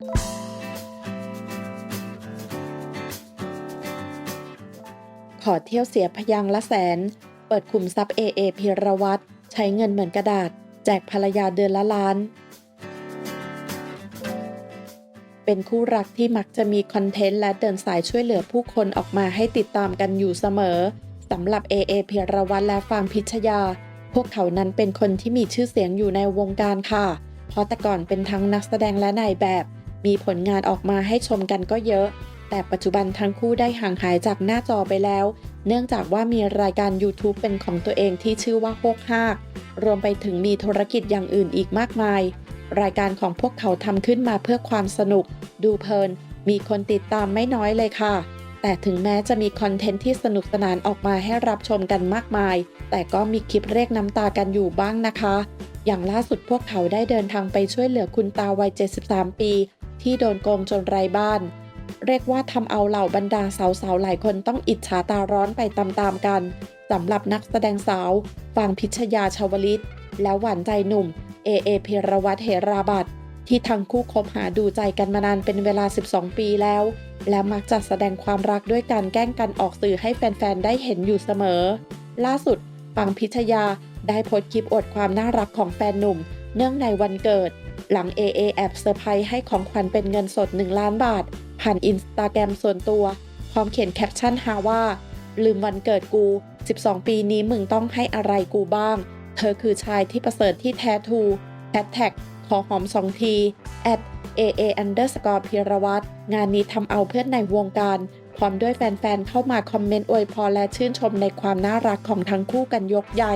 ขอเที่ยวเสียพยางละแสน เปิดขุมทรัพย์ AA พิรวัตรใช้เงินเหมือนกระดาษ แจกภรรยาเดือนละล้าน เป็นคู่รักที่มักจะมีคอนเทนต์และเดินสายช่วยเหลือผู้คนออกมาให้ติดตามกันอยู่เสมอสำหรับ AA พิรวัตรและฟางพิชยา พวกเขานั้นเป็นคนที่มีชื่อเสียงอยู่ในวงการค่ะ เพราะแต่ก่อนเป็นทั้งนักแสดงและนายแบบ มีผลงานออกมาให้ชมกันก็เยอะ แต่ปัจจุบันทั้งคู่ได้ห่างหายจากหน้าจอไปแล้ว เนื่องจากว่ามีรายการ YouTube เป็นของตัวเองที่ชื่อว่าโฮกฮากรวมไปถึงมีธุรกิจอย่างอื่นอีกมากมาย รายการของพวกเขาทำขึ้นมาเพื่อความสนุก ดูเพลิน มีคนติดตามไม่น้อยเลยค่ะ แต่ถึงแม้จะมีคอนเทนต์ที่สนุกสนานออกมาให้รับชมกันมากมาย แต่ก็มีคลิปเรียกน้ำตากันอยู่บ้างนะคะ อย่างล่าสุดพวกเขาได้เดินทางไปช่วยเหลือคุณตาวัย 73 ปี ที่โดนโกงจนไร้บ้าน เรียกว่าทำเอาเหล่าบรรดาสาวๆหลายคนต้องอิจฉาตาร้อนไปตามๆกันสำหรับนักแสดงสาวฟางพิชยาชาวลิต และหวานใจหนุ่มเอเอพิรวัตรเหราบัตที่ทั้งคู่คบหาดูใจกันมานานเป็นเวลา 12 ปีแล้ว และมักจะแสดงความรักด้วยการแกล้งกันออกสื่อให้แฟนๆ ได้เห็นอยู่เสมอ ล่าสุดฟังพิชยาได้โพสต์คลิปอวดความน่ารักของแฟนหนุ่ม เนื่องในวันเกิด หลัง AA แอบเซอร์ไพรส์ให้ของขวัญเป็นเงินสด 1 ล้านบาท ผ่านอินสตาแกรมส่วนตัว พร้อมเขียนแคปชั่นหาว่า ลืมวันเกิดกู 12 ปีนี้มึงต้องให้อะไรกูบ้าง เธอคือชายที่ประเสริฐที่แท้ทูแฮชแท็กขอหอมสองที at aa underscore พิรวัตรงานนี้ทำเอาเพื่อนในวงการ พร้อมด้วยแฟนๆ เข้ามาคอมเมนต์อวยพรและชื่นชมในความน่ารักของทั้งคู่กันยกใหญ่